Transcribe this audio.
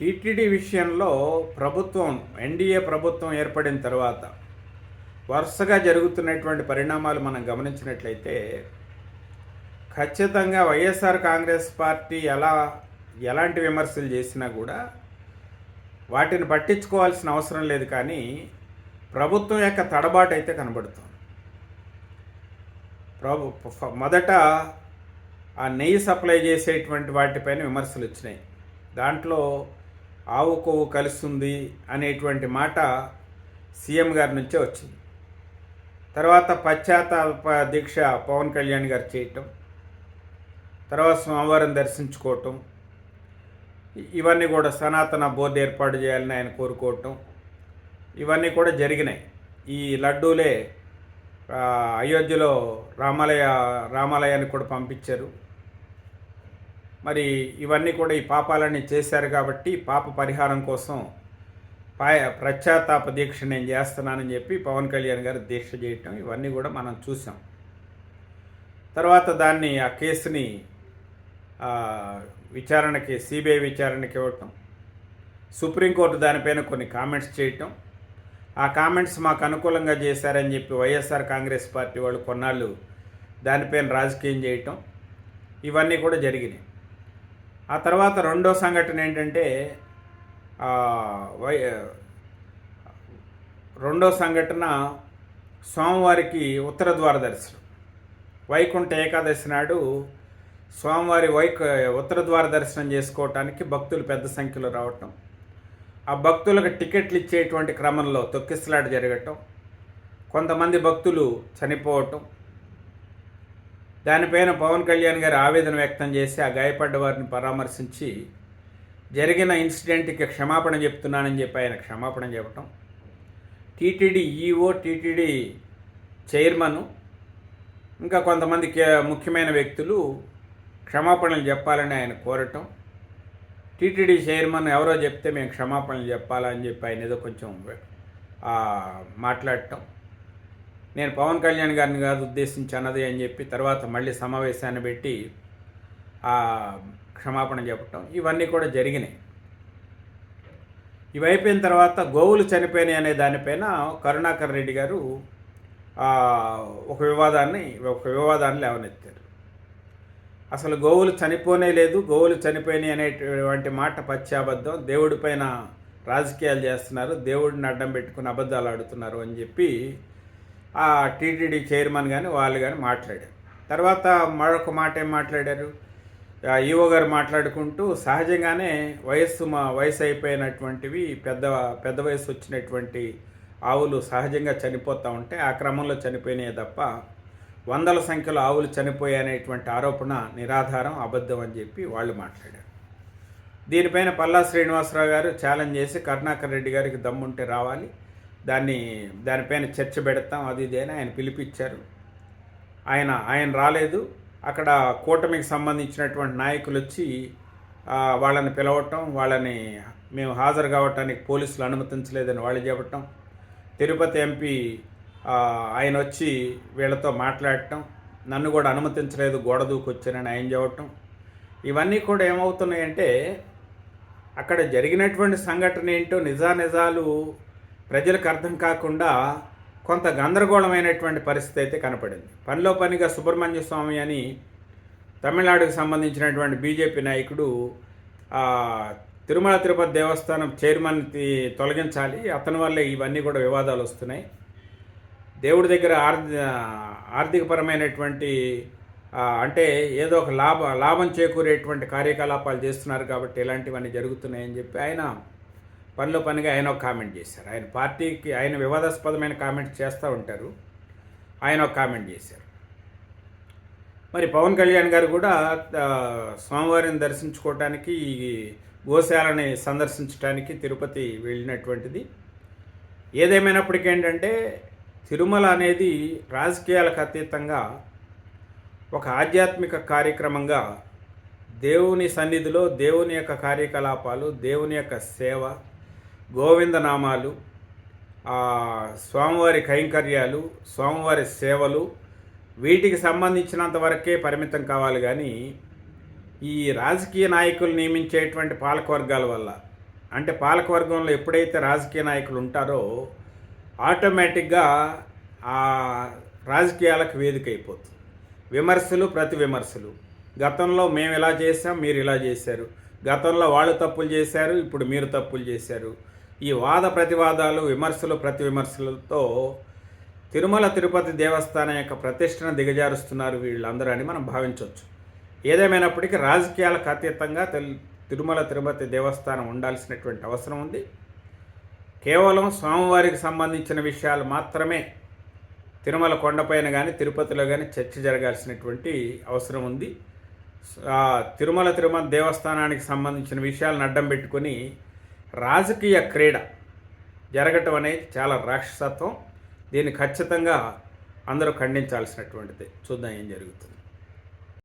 TTD విషయంలో ప్రభుత్వం NDA ప్రభుత్వం ఏర్పడిన తర్వాత వరుసగా జరుగుతున్నటువంటి పరిణామాలు మనం గమనించినట్లయితే ఖచ్చితంగా వైఎస్ఆర్ కాంగ్రెస్ పార్టీ ఎలా ఎలాంటి విమర్శలు చేసినా కూడా వాటిని పట్టించుకోవాల్సిన అవసరం లేదు కానీ ప్రభుత్వం యొక్క తడబాటు అయితే కనబడుతుంది. ప్రభు మొదట ఆ నెయ్యి సప్లై చేసేటువంటి వాటిపైన విమర్శలు వచ్చినాయి. దాంట్లో ఆవు కొవ్వు కలుస్తుంది అనేటువంటి మాట సీఎం గారి నుంచే వచ్చింది. తర్వాత పశ్చాత్తాప దీక్ష పవన్ కళ్యాణ్ గారు చేయటం తర్వాత సోమవారం దర్శించుకోవటం ఇవన్నీ కూడా సనాతన బోర్డు ఏర్పాటు చేయాలని ఆయన కోరుకోవటం ఇవన్నీ కూడా జరిగినాయి. ఈ లడ్డూలే అయోధ్యలో రామాలయ రామాలయానికి కూడా పంపించారు. మరి ఇవన్నీ కూడా ఈ పాపాలన్నీ చేశారు కాబట్టి పాప పరిహారం కోసం పాయ ప్రత్యాతాప దీక్ష నేను చేస్తున్నానని చెప్పి పవన్ కళ్యాణ్ గారు దీక్ష చేయటం ఇవన్నీ కూడా మనం చూసాం. తర్వాత దాన్ని ఆ కేసుని విచారణకి సిబిఐ విచారణకి ఇవ్వటం సుప్రీంకోర్టు దానిపైన కొన్ని కామెంట్స్ చేయటం. ఆ కామెంట్స్ మాకు అనుకూలంగా చేశారని చెప్పి వైఎస్ఆర్ కాంగ్రెస్ పార్టీ వాళ్ళు కొన్నాళ్ళు దానిపైన రాజకీయం చేయటం. ఇవన్నీ కూడా జరిగినాయి. ఆ తర్వాత రెండో సంఘటన ఏంటంటే వై రెండో సంఘటన స్వామివారికి ఉత్తర ద్వార దర్శనం. వైకుంఠ ఏకాదశి నాడు స్వామివారి వైక ఉత్తర ద్వార దర్శనం చేసుకోవటానికి భక్తులు పెద్ద సంఖ్యలో రావటం. ఆ భక్తులకు టికెట్లు ఇచ్చేటువంటి క్రమంలో తొక్కిసలాట జరగటం. కొంతమంది భక్తులు చనిపోవటం. దానిపైన పవన్ కళ్యాణ్ గారు ఆవేదన వ్యక్తం చేసి ఆ గాయపడ్డ వారిని పరామర్శించి జరిగిన ఇన్సిడెంట్కి క్షమాపణ చెప్తున్నానని చెప్పి ఆయన క్షమాపణ చెప్పటం. టీటీడీ ఈఓ టీటీడీ చైర్మన్ ఇంకా కొంతమంది ముఖ్యమైన వ్యక్తులు క్షమాపణలు చెప్పాలని ఆయన కోరటం. టీటీడీ చైర్మన్ ఎవరో చెప్తే మేము క్షమాపణలు చెప్పాలని చెప్పి ఆయన ఏదో కొంచెం మాట్లాడటం. నేను పవన్ కళ్యాణ్ గారిని కాదు ఉద్దేశించి అన్నది అని చెప్పి తర్వాత మళ్ళీ సమావేశాన్ని పెట్టి ఆ క్షమాపణ చెప్పటం ఇవన్నీ కూడా జరిగినాయి. ఇవి అయిపోయిన తర్వాత గోవులు చనిపోయినాయి అనే దానిపైన కరుణాకర్ రెడ్డి గారు ఒక వివాదాన్ని ఒక వివాదాన్ని లేవనెత్తారు. అసలు గోవులు చనిపోనే లేదు గోవులు చనిపోయినాయి అనేటువంటి మాట పచ్చాబద్ధం దేవుడి పైన రాజకీయాలు చేస్తున్నారు దేవుడిని అడ్డం పెట్టుకుని అబద్ధాలు ఆడుతున్నారు అని చెప్పి టీటీడీ చైర్మన్ కానీ వాళ్ళు కానీ మాట్లాడారు. తర్వాత మరొక మాట ఏం మాట్లాడారు? ఈవో గారు మాట్లాడుకుంటూ సహజంగానే వయస్సు మా వయసు అయిపోయినటువంటివి పెద్ద పెద్ద వయసు వచ్చినటువంటి ఆవులు సహజంగా చనిపోతూ ఉంటే ఆ క్రమంలో చనిపోయినాయి తప్ప వందల సంఖ్యలో ఆవులు చనిపోయాయనేటువంటి ఆరోపణ నిరాధారం అబద్ధం అని చెప్పి వాళ్ళు మాట్లాడారు. దీనిపైన పల్లా శ్రీనివాసరావు గారు ఛాలెంజ్ చేసి కరుణాకర్ రెడ్డి గారికి దమ్ముంటే రావాలి. దాన్ని దానిపైన చర్చ పెడతాం అది ఇది అని ఆయన పిలిపించారు. ఆయన ఆయన రాలేదు. అక్కడ కూటమికి సంబంధించినటువంటి నాయకులు వచ్చి వాళ్ళని పిలవటం వాళ్ళని మేము హాజరు కావటానికి పోలీసులు అనుమతించలేదని వాళ్ళు చెప్పటం తిరుపతి ఎంపీ ఆయన వచ్చి వీళ్ళతో మాట్లాడటం నన్ను కూడా అనుమతించలేదు గోడ దూకొచ్చానని ఆయన చెప్పటం. ఇవన్నీ కూడా ఏమవుతున్నాయంటే అక్కడ జరిగినటువంటి సంఘటన ఏంటో నిజానిజాలు ప్రజలకు అర్థం కాకుండా కొంత గందరగోళమైనటువంటి పరిస్థితి అయితే కనపడింది. పనిలో పనిగా సుబ్రహ్మణ్య స్వామి అని తమిళనాడుకు సంబంధించినటువంటి బీజేపీ నాయకుడు తిరుమల తిరుపతి దేవస్థానం చైర్మన్ తొలగించాలి. అతని వల్లే ఇవన్నీ కూడా వివాదాలు వస్తున్నాయి. దేవుడి దగ్గర ఆర్థికపరమైనటువంటి అంటే ఏదో ఒక లాభ లాభం చేకూరేటువంటి కార్యకలాపాలు చేస్తున్నారు కాబట్టి ఇలాంటివన్నీ జరుగుతున్నాయని చెప్పి ఆయన పనిలో పనిగా ఆయన ఒక కామెంట్ చేశారు. ఆయన పార్టీకి ఆయన వివాదాస్పదమైన కామెంట్స్ చేస్తూ ఉంటారు. ఆయన ఒక కామెంట్ చేశారు. మరి పవన్ కళ్యాణ్ గారు కూడా స్వామివారిని దర్శించుకోవటానికి ఈ గోశాలని సందర్శించడానికి తిరుపతి వెళ్ళినటువంటిది. ఏదేమైనప్పటికీ ఏంటంటే తిరుమల అనేది రాజకీయాలకు అతీతంగా ఒక ఆధ్యాత్మిక కార్యక్రమంగా దేవుని సన్నిధిలో దేవుని యొక్క కార్యకలాపాలు దేవుని యొక్క సేవ గోవిందనామాలు నామాలు స్వామివారి కైంకర్యాలు స్వామివారి సేవలు వీటికి సంబంధించినంత వరకే పరిమితం కావాలి కానీ ఈ రాజకీయ నాయకులు నియమించేటువంటి పాలకవర్గాల వల్ల అంటే పాలకవర్గంలో ఎప్పుడైతే రాజకీయ నాయకులు ఉంటారో ఆటోమేటిక్గా ఆ రాజకీయాలకు వేదిక అయిపోతుంది. విమర్శలు ప్రతి విమర్శలు. గతంలో మేము ఇలా చేసాం మీరు ఇలా చేశారు. గతంలో వాళ్ళు తప్పులు చేశారు ఇప్పుడు మీరు తప్పులు చేశారు. ఈ వాద ప్రతివాదాలు విమర్శలు ప్రతి విమర్శలతో తిరుమల తిరుపతి దేవస్థానం యొక్క ప్రతిష్టను దిగజారుస్తున్నారు వీళ్ళందరూ అని మనం భావించవచ్చు. ఏదేమైనప్పటికీ రాజకీయాలకు అతీతంగా తెల్ తిరుమల తిరుపతి దేవస్థానం ఉండాల్సినటువంటి అవసరం ఉంది. కేవలం స్వామివారికి సంబంధించిన విషయాలు మాత్రమే తిరుమల కొండపైన కానీ తిరుపతిలో కానీ చర్చ జరగాల్సినటువంటి అవసరం ఉంది. తిరుమల తిరుమల దేవస్థానానికి సంబంధించిన విషయాలను అడ్డం పెట్టుకొని రాజకీయ క్రీడ జరగటం అనేది చాలా రాక్షసత్వం. దీన్ని ఖచ్చితంగా అందరూ ఖండించాల్సినటువంటిది. చూద్దాం ఏం జరుగుతుంది.